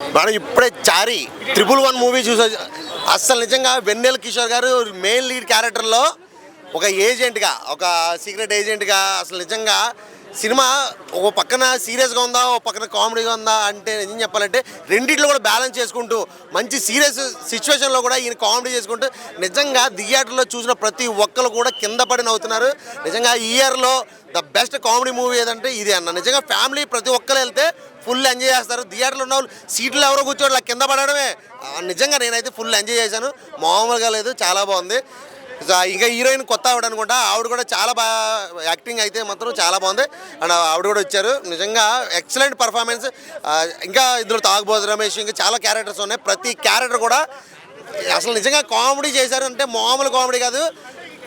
మనం ఇప్పుడే చారి triple one movie చూసా. అస్సలు నిజంగా వెన్నెల కిషోర్ గారు మెయిన్ లీడ్ క్యారెక్టర్లో ఒక ఏజెంట్గా ఒక సీక్రెట్ ఏజెంట్గా అసలు నిజంగా సినిమా ఒక పక్కన సీరియస్గా ఉందా ఒక పక్కన కామెడీగా ఉందా అంటే ఏం చెప్పాలంటే రెండిట్లో కూడా బ్యాలెన్స్ చేసుకుంటూ మంచి సీరియస్ సిచ్యువేషన్లో కూడా ఈయన కామెడీ చేసుకుంటూ నిజంగా థియేటర్లో చూసిన ప్రతి ఒక్కరు కూడా కింద పడి నవ్వుతున్నారు. నిజంగా ఈ ఇయర్లో ద బెస్ట్ కామెడీ మూవీ ఏదంటే ఇది అన్న. నిజంగా ఫ్యామిలీ ప్రతి ఒక్కరు వెళ్తే ఫుల్ ఎంజాయ్ చేస్తారు. థియేటర్లో ఉన్న వాళ్ళు సీట్లు ఎవరో కూర్చోవడం కింద పడడమే. నిజంగా నేనైతే ఫుల్ ఎంజాయ్ చేశాను. మామూలుగా లేదు చాలా బాగుంది. ఇంకా హీరోయిన్ కొత్త ఆవిడ అనుకుంటా. ఆవిడ కూడా చాలా బాగా యాక్టింగ్ అయితే మాత్రం చాలా బాగుంది. అండ్ ఆవిడ కూడా వచ్చారు. నిజంగా ఎక్సలెంట్ పర్ఫార్మెన్స్. ఇంకా ఇందులో తాగుబోతు రమేష్ ఇంకా చాలా క్యారెక్టర్స్ ఉన్నాయి. ప్రతి క్యారెక్టర్ కూడా అసలు నిజంగా కామెడీ చేశారు అంటే మామూలు కామెడీ కాదు.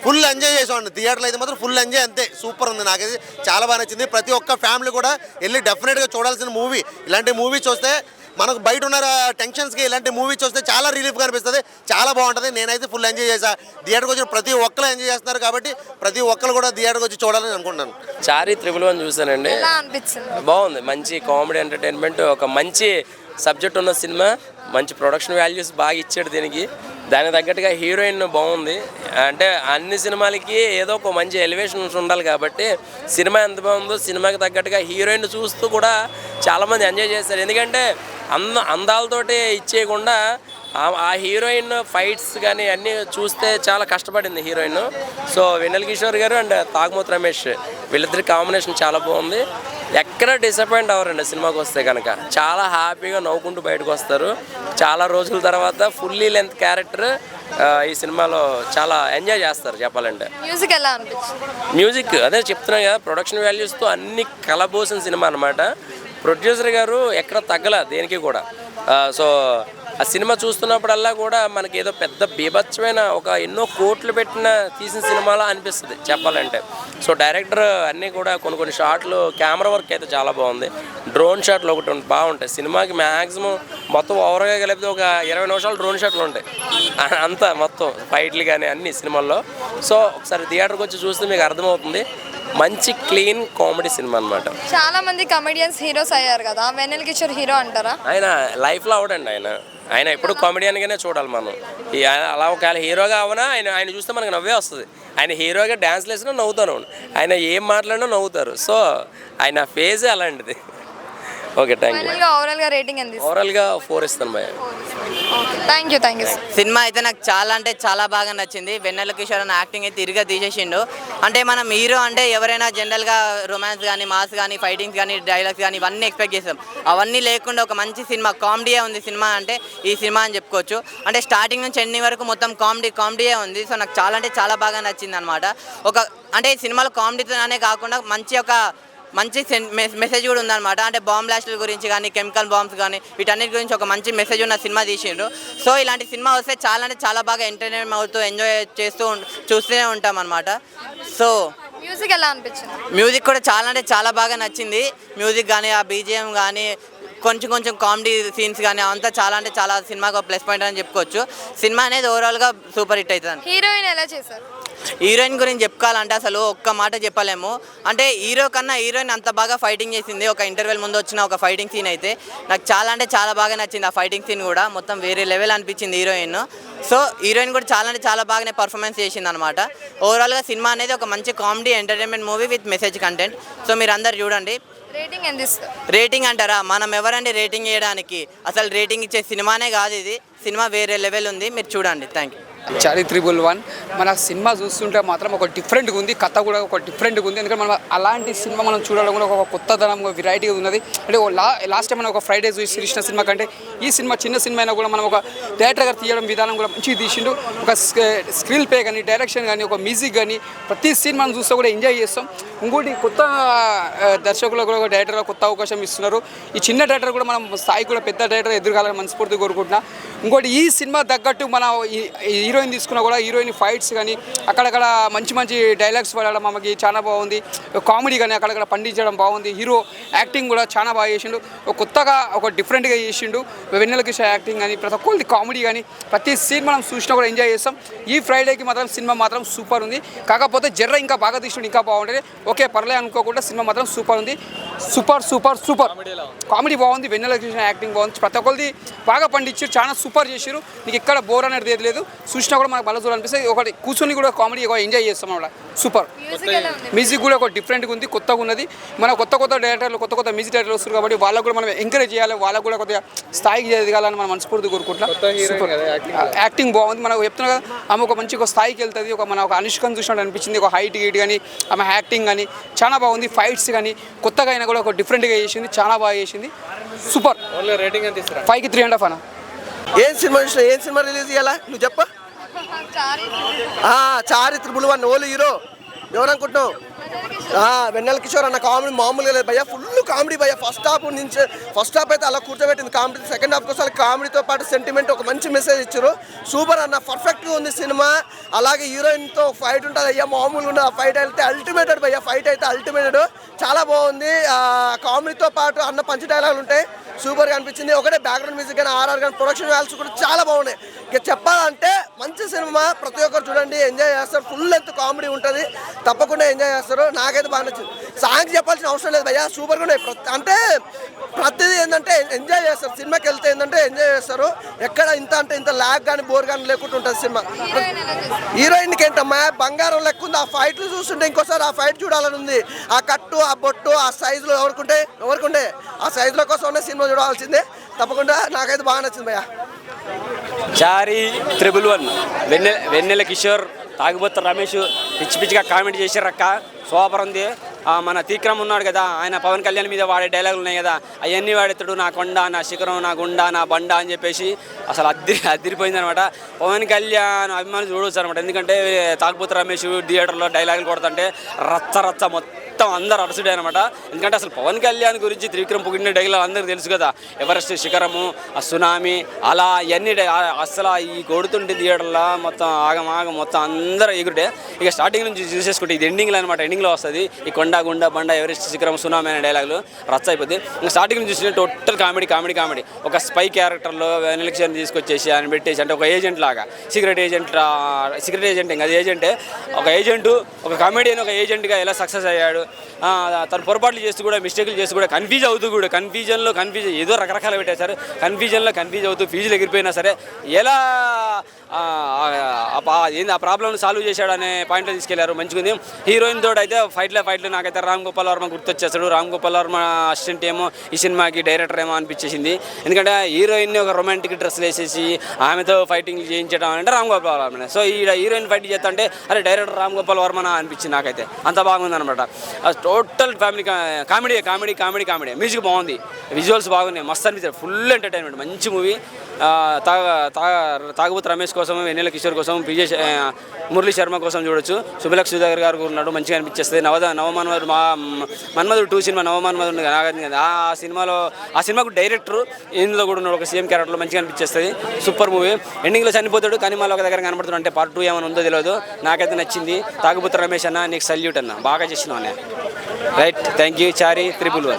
ఫుల్ ఎంజాయ్ చేసామండి థియేటర్లో అయితే మాత్రం ఫుల్ ఎంజాయ్ అంతే. సూపర్ ఉంది నాకైతే. చాలా బాగా నచ్చింది. ప్రతి ఒక్క ఫ్యామిలీ కూడా వెళ్ళి డెఫినెట్గా చూడాల్సిన మూవీ. ఇలాంటి మూవీ చూస్తే మనకు బయట ఉన్న టెన్షన్స్కి ఇలాంటి మూవీ చూస్తే చాలా రిలీఫ్గా అనిపిస్తుంది చాలా బాగుంటుంది. నేనైతే ఫుల్ ఎంజాయ్ చేశా. థియేటర్కి వచ్చిన ప్రతి ఒక్కరు ఎంజాయ్ చేస్తున్నారు కాబట్టి ప్రతి ఒక్కరు కూడా థియేటర్కి వచ్చి చూడాలని అనుకుంటున్నాను. చారీ త్రిబుల్ వన్ చూసానండి బాగుంది. మంచి కామెడీ ఎంటర్టైన్మెంట్ ఒక మంచి సబ్జెక్ట్ ఉన్న సినిమా మంచి ప్రొడక్షన్ వాల్యూస్ బాగా ఇచ్చాడు దీనికి. దానికి తగ్గట్టుగా హీరోయిన్ బాగుంది. అంటే అన్ని సినిమాలకి ఏదో ఒక మంచి ఎలివేషన్స్ ఉండాలి కాబట్టి సినిమా ఎంత బాగుందో సినిమాకి తగ్గట్టుగా హీరోయిన్ చూస్తూ కూడా చాలామంది ఎంజాయ్ చేస్తారు ఎందుకంటే అంద అందాలతోటి ఇచ్చేయకుండా ఆ- హీరోయిన్ ఫైట్స్ కానీ అన్నీ చూస్తే చాలా కష్టపడింది హీరోయిన్. సో వెన్నెల కిషోర్ గారు అండ్ తాగుమూత్ రమేష్ వీళ్ళిద్దరి కాంబినేషన్ చాలా బాగుంది. ఎక్కడ డిసప్పాయింట్ అవ్వరండి సినిమాకి వస్తే కనుక. చాలా హ్యాపీగా నవ్వుకుంటూ బయటకు వస్తారు. చాలా రోజుల తర్వాత ఫుల్లీ లెంత్ క్యారెక్టర్ ఈ సినిమాలో చాలా ఎంజాయ్ చేస్తారు చెప్పాలంటే. మ్యూజిక్ ఎలా అనిపించింది? మ్యూజిక్ అదే చెప్తున్నాను కదా ప్రొడక్షన్ వాల్యూస్తో అన్ని కలబోసిన సినిమా అనమాట ప్రొడ్యూసర్ గారు ఎక్కడ తగ్గల దేనికి కూడా. సో ఆ సినిమా చూస్తున్నప్పుడల్లా కూడా మనకి ఏదో పెద్ద బీభత్సమైన ఒక ఎన్నో కోట్లు పెట్టిన తీసిన సినిమాలా అనిపిస్తుంది చెప్పాలంటే. సో డైరెక్టర్ అన్నీ కూడా కొన్ని కొన్ని షాట్లు కెమెరా వర్క్ అయితే చాలా బాగుంది. డ్రోన్ షాట్లు ఒకటి బాగుంటాయి. సినిమాకి మ్యాక్సిమం మొత్తం ఓవర్గా కలిపితే ఒక ఇరవై నిమిషాలు డ్రోన్ షాట్లు ఉంటాయి. అంతా మొత్తం ఫైట్లు కానీ అన్ని సినిమాల్లో. సో ఒకసారి థియేటర్కి వచ్చి చూస్తే మీకు అర్థమవుతుంది. మంచి క్లీన్ కామెడీ సినిమా అనమాట చాలా మంది కమెడియన్స్ హీరోస్ అయ్యారు కదా. వెన్నెల కిషోర్ హీరో అంటారా? ఆయన లైఫ్లో అవడండి ఆయన. ఆయన ఎప్పుడు కామెడియన్గానే చూడాలి మనం. అలా ఒకవేళ హీరోగా అవనా ఆయన ఆయన చూస్తే మనకు నవ్వే వస్తుంది. ఆయన హీరోగా డ్యాన్స్ వేసినా నవ్వుతాను ఆయన ఏం మాట్లాడినా నవ్వుతారు. సో ఆయన ఫేజే అలాంటిది. ఓకే థ్యాంక్ యూ రేటింగ్ ఎంత ఓవరాల్గా ఫోర్ ఇస్తాను భయ thank you thank you cinema అయితే నాకు చాలా అంటే చాలా బాగా నచ్చింది. వెన్నెల కిషోర్ అన్న యాక్టింగ్ అయితే తిరిగా తీసేసిండు. అంటే మనం హీరో అంటే ఎవరైనా జనరల్గా రొమాన్స్ కానీ మాస్ కానీ ఫైటింగ్స్ కానీ డైలాగ్స్ కానీ ఇవన్నీ ఎక్స్పెక్ట్ చేస్తాం. అవన్నీ లేకుండా ఒక మంచి సినిమా కామెడీయే ఉంది సినిమా అంటే ఈ సినిమా అని చెప్పుకోవచ్చు. అంటే స్టార్టింగ్ నుంచి ఎండింగ్ వరకు మొత్తం కామెడీ కామెడీయే ఉంది. సో నాకు చాలా అంటే చాలా బాగా నచ్చింది అనమాట ఒక అంటే ఈ సినిమాలో కామెడీతోనే కాకుండా మంచి ఒక మంచి మెసేజ్ కూడా ఉందన్నమాట. అంటే బాంబ్ బ్లాస్టుల గురించి కానీ కెమికల్ బాంబ్స్ కానీ వీటన్నిటి గురించి ఒక మంచి మెసేజ్ ఉన్న సినిమా తీసిండ్రు. సో ఇలాంటి సినిమా వస్తే చాలా అంటే చాలా బాగా ఎంటర్టైన్మెంట్ అవుతూ ఎంజాయ్ చేస్తూ చూస్తూనే ఉంటాం అనమాట సో మ్యూజిక్ ఎలా అనిపించింది? మ్యూజిక్ కూడా చాలా అంటే చాలా బాగా నచ్చింది. మ్యూజిక్ కానీ ఆ బీజిఎం కానీ కొంచెం కొంచెం కామెడీ సీన్స్ కానీ అంతా చాలా అంటే చాలా సినిమాకి ప్లస్ పాయింట్ అని చెప్పుకోవచ్చు. సినిమా అనేది ఓవరాల్గా సూపర్ హిట్ అవుతుంది హీరోయిన్ ఎలా చేశారు? హీరోయిన్ గురించి చెప్పుకోవాలంటే అసలు ఒక్క మాట చెప్పలేము. అంటే హీరో కన్నా హీరోయిన్ అంత బాగా ఫైటింగ్ చేసింది. ఒక ఇంటర్వెల్ ముందు వచ్చిన ఒక ఫైటింగ్ సీన్ అయితే నాకు చాలా అంటే చాలా బాగా నచ్చింది ఆ ఫైటింగ్ సీన్ కూడా. మొత్తం వేరే లెవెల్ అనిపించింది హీరోయిన్. సో హీరోయిన్ కూడా చాలా అంటే చాలా బాగానే పర్ఫార్మెన్స్ చేసింది అనమాట ఓవరాల్గా సినిమా అనేది ఒక మంచి comedy entertainment movie with message content so మీరు అందరు చూడండి. రేటింగ్ ఎంత రేటింగ్ అంటారా? మనం ఎవరండి రేటింగ్ చేయడానికి అసలు రేటింగ్ ఇచ్చే సినిమానే కాదు ఇది. సినిమా వేరే లెవెల్ ఉంది. మీరు చూడండి. Thank you Chari triple one మన సినిమా చూస్తుంటే మాత్రం ఒక డిఫరెంట్గా ఉంది కథ కూడా ఒక డిఫరెంట్గా ఉంది. ఎందుకంటే మనం అలాంటి సినిమా మనం చూడడం కూడా ఒక కొత్త ధనం వెరైటీగా ఉన్నది. అంటే లా లాస్ట్ టైం మనం ఒక ఫ్రైడే చూసి తీసిన సినిమా కంటే ఈ సినిమా చిన్న సినిమా అయినా కూడా మనం ఒక డైరెక్టర్ గారు తీయడం విధానం కూడా మంచిగా తీసిండు. ఒక స్క్రీన్ ప్లే కానీ డైరెక్షన్ కానీ ఒక మ్యూజిక్ కానీ ప్రతి సీన్ మనం చూస్తే కూడా ఎంజాయ్ చేస్తాం. ఇంకోటి కొత్త దర్శకులకు కూడా ఒక కొత్త అవకాశం ఇస్తున్నారు. ఈ చిన్న డైరెక్టర్ కూడా మనం స్థాయి కూడా పెద్ద డైరెక్టర్ ఎదురుకాలని మనస్ఫూర్తి కోరుకుంటున్నా. ఇంకోటి ఈ సినిమా తగ్గట్టు మన హీరోయిన్ తీసుకున్నా కూడా హీరోయిన్ ఫైట్స్ కానీ అక్కడక్కడ మంచి మంచి డైలాగ్స్ పడడం మనకి చాలా బాగుంది. కామెడీ కానీ అక్కడక్కడ పండించడం బాగుంది. హీరో యాక్టింగ్ కూడా చాలా బాగా చేసిండు. కొత్తగా ఒక డిఫరెంట్గా చేసిండు. వెన్నెల కిషోర్ యాక్టింగ్ కానీ ప్రతి ఒక్కరిది కామెడీ కానీ ప్రతి సీన్ మనం చూసినా కూడా ఎంజాయ్ చేస్తాం. ఈ ఫ్రైడేకి మాత్రం సినిమా మాత్రం సూపర్ ఉంది. కాకపోతే జర్ర ఇంకా బాగా తీసుకుంటే ఇంకా బాగుంటుంది. ఓకే పర్లే అనుకోకుండా సినిమా మాత్రం సూపర్ ఉంది. Super super super. కామెడీ బాగుంది వెన్నెల కృష్ణ యాక్టింగ్ బాగుంది. ప్రతి ఒక్కరిది బాగా పండించారు చాలా సూపర్ చేశారు. నీకు ఎక్కడ బోర్ అనేది ఏది లేదు. చూసినా కూడా మనకు మళ్ళీ చూడాలనిపిస్తుంది ఒకటి కూర్చొని కూడా కామెడీ ఎంజాయ్ చేస్తాం అన్నమాట. సూపర్. మ్యూజిక్ కూడా ఒక డిఫరెంట్గా ఉంది కొత్తగా ఉన్నది. మన కొత్త కొత్త డైరెక్టర్లు కొత్త కొత్త మ్యూజిక్ డైరెక్టర్లు వస్తారు కాబట్టి వాళ్ళకు కూడా మనం ఎంకరేజ్ చేయాలి వాళ్ళకు కూడా కొద్దిగా స్థాయికి ఎదగాలని మనం మనస్ఫూర్తి కోరుకుంటున్నాం. సూపర్ యాక్టింగ్ బాగుంది. మనకు చెప్తున్నా కదా ఆమె ఒక మంచి ఒక స్థాయికి వెళ్తుంది ఒక మన ఒక అనుష్కని చూసినట్టు అనిపించింది ఒక హైట్ గీట్ కానీ ఆమె యాక్టింగ్ కానీ చాలా బాగుంది. ఫైట్స్ కానీ కొత్తగా అయినా కూడా ఒక డిఫరెంట్గా చేసింది చాలా బాగా చేసింది. సూపర్ రేటింగ్ ఎంత ఇస్తారా ఫైవ్కి త్రీ అండ్ హాఫ్ అన్న. ఏం సినిమా చూసినా ఏం సినిమా రిలీజ్ చేయాలా? నువ్వు చెప్ప. చారి చారి త్రిబుల్ వన్ ఓలు హీరో. ఎవరనుకుంటున్నావు? వెన్నెల కిషోర్ అన్న కామెడీ మామూలుగా లేదు భయ్య. ఫుల్ కామెడీ భయ్య. ఫస్ట్ హాఫ్ నుంచి ఫస్ట్ హాఫ్ అయితే అలా కూర్చోబెట్టింది కామెడీ. సెకండ్ హాఫ్ కోసం కామెడీతో పాటు సెంటిమెంట్ ఒక మంచి మెసేజ్ ఇచ్చారు. సూపర్ అన్న పర్ఫెక్ట్గా ఉంది సినిమా. అలాగే హీరోయిన్తో ఫైట్ ఉంటుంది అయ్యా. మామూలుగా ఉండదు ఆ ఫైట్ అయితే అల్టిమేటెడ్ భయ్య. ఫైట్ అయితే అల్టిమేటెడ్ చాలా బాగుంది. కామెడీతో పాటు అన్న పంచి డైలాగులు ఉంటాయి. సూపర్గా అనిపించింది. ఒకటే బ్యాక్గ్రౌండ్ మ్యూజిక్ కానీ ఆర్ఆర్ కానీ ప్రొడక్షన్ వాల్స్ కూడా చాలా బాగున్నాయి. ఇక చెప్పాలంటే మంచి సినిమా ప్రతి ఒక్కరు చూడండి ఎంజాయ్ చేస్తారు. ఫుల్ లెంత్ కామెడీ ఉంటుంది. తప్పకుండా ఎంజాయ్ చేస్తారు. నాకైతే బాగా నచ్చింది. సాంగ్స్ చెప్పాల్సిన అవసరం లేదు భయ్యా సూపర్గా ఉన్నాయి. ప్రతి అంటే ప్రతిదీ ఏంటంటే ఎంజాయ్ చేస్తారు. సినిమాకి వెళ్తే ఏంటంటే ఎంజాయ్ చేస్తారు. ఎక్కడ ఇంత అంటే ఇంత ల్యాగ్ కానీ బోర్ కానీ లేకుండా ఉంటుంది సినిమా. హీరోయిన్ హీరోయిన్కి ఏంటమ్మా బంగారం లెక్క ఉంది. ఆ ఫైట్లు చూస్తుంటే ఇంకోసారి ఆ ఫైట్ చూడాలని ఉంది. ఆ కట్టు ఆ బొట్టు ఆ సైజులో ఎవరుకుంటే ఎవరుకుంటే ఆ సైజులో కోసం సినిమా చూడాల్సిందే. తప్పకుండా నాకైతే బాగా నచ్చింది భయ్యా. Chari triple one. వెన్నెల వెన్నెల కిషోర్ తాగుబోతు రమేష్ పిచ్చి పిచ్చిగా కామెంట్ చేశారక్క. సూపర్ ఉంది. మన తీక్రమ్ ఉన్నాడు కదా ఆయన పవన్ కళ్యాణ్ మీద వాడే డైలాగులు ఉన్నాయి కదా అవన్నీ వాడేతాడు నా కొండ నా శిఖరం నా గుండ నా బండ అని చెప్పేసి అసలు అద్దరి అద్దరిపోయింది అనమాట. పవన్ కళ్యాణ్ అభిమానులు చూడవచ్చు అనమాట. ఎందుకంటే తాగుబోతు రమేష్ థియేటర్లో డైలాగులు కొడుతుంటే రచ్చ రచ్చ మొత్తం మొత్తం అందరు అరసుడే అనమాట ఎందుకంటే అసలు పవన్ కళ్యాణ్ గురించి త్రివిక్రమ్ పుగిన డైలాగ్ అందరికీ తెలుసు కదా. ఎవరెస్ట్ శిఖరము ఆ సునామీ అలా ఇవన్నీ అసలు ఈ కొడుతుంటే థియేటర్లో మొత్తం ఆగం ఆగం మొత్తం అందరూ ఎగురుడే. ఇక స్టార్టింగ్ నుంచి చూసేసుకుంటే ఇది ఎండింగ్లో అనమాట ఎండింగ్లో వస్తుంది ఈ కొండ గుండ బండ ఎవరెస్ట్ శిఖరం సునామీ అనే డైలాగులు రచ్చ అయిపోద్ది. ఇంకా స్టార్టింగ్ నుంచి చూసిన టోటల్ కామెడీ కామెడీ కామెడీ. ఒక స్పై క్యారెక్టర్లో ఎలక్షన్ తీసుకొచ్చేసి ఆయన పెట్టేసి అంటే ఒక ఏజెంట్ లాగా. సీక్రెట్ ఏజెంట్ సీక్రెట్ ఏజెంట్ ఇంకా అది ఏజెంటే ఒక ఏజెంట్ ఒక కామెడియన్ ఒక ఏజెంట్గా ఎలా సక్సెస్ అయ్యాడు? తను పొరపాట్లు చేస్తూ కూడా మిస్టేక్లు చేస్తూ కూడా కన్ఫ్యూజ్ అవుతూ కూడా కన్ఫ్యూజన్లో కన్ఫ్యూజ్ ఏదో రకరకాలు పెట్టేశారు కన్ఫ్యూజన్లో కన్ఫ్యూజ్ అవుతూ ఫీజులు ఎగిరిపోయినా సరే ఎలా ఏంది ఆ ప్రాబ్లమ్ సాల్వ్ చేశాడు అనే పాయింట్లో తీసుకెళ్ళారు. మంచిగా ఉంది హీరోయిన్ తోడు అయితే ఫైట్లో ఫైట్లు నాకైతే రామ్ గోపాల్ వర్మ గుర్తొచ్చేస్తాడు. రామ్ గోపాల్ వర్మ అసిస్టెంట్ ఏమో ఈ సినిమాకి డైరెక్టర్ ఏమో అనిపించేసింది. ఎందుకంటే హీరోయిన్ ఒక రొమాంటిక్ డ్రెస్లు వేసేసి ఆమెతో ఫైటింగ్ చేయించడం అంటే రామ్ గోపాల్ వర్మ సో ఈ హీరోయిన్ ఫైట్ చేస్తా అంటే అరే డైరెక్టర్ రామ్ గోపాల్ వర్మనా అనిపించింది నాకైతే. అంత బాగుంది అనమాట total family comedy comedy comedy comedy. Music బాగుంది. విజువల్స్ బాగున్నాయి. మస్తు అనిపించారు ఫుల్ ఎంటర్టైన్మెంట్ మంచి మూవీ తాగ తాగ- తాగుబోతు రమేష్ కోసం వెన్నెల కిషోర్ కోసం విజయ్ మురళీ శర్మ కోసం చూడొచ్చు. శుభలక్ష్ సుధాకర్ గారు కూడా ఉన్నాడు. మంచిగా అనిపించేస్తుంది. నవద నవమన్మధుడు మా మన్మధుడు టూ సినిమా నవమన్మధుడు నాగార్జున గారు. ఆ సినిమాలో ఆ సినిమాకు డైరెక్టర్ ఇందులో కూడా ఉన్నాడు. ఒక సీఎం క్యారెక్టర్లో మంచిగా అనిపించేస్తుంది. సూపర్ మూవీ ఎండింగ్లో చనిపోతాడు కానీ మళ్ళీ ఒక దగ్గర కనబడుతున్నాడు. అంటే పార్ట్ టూ ఏమైనా ఉందో తెలియదు నాకైతే నచ్చింది. తాగుబోతు రమేష్ అన్న నీకు సల్యూట్ అన్న. బాగా చేసినావు right thank you Chari triple one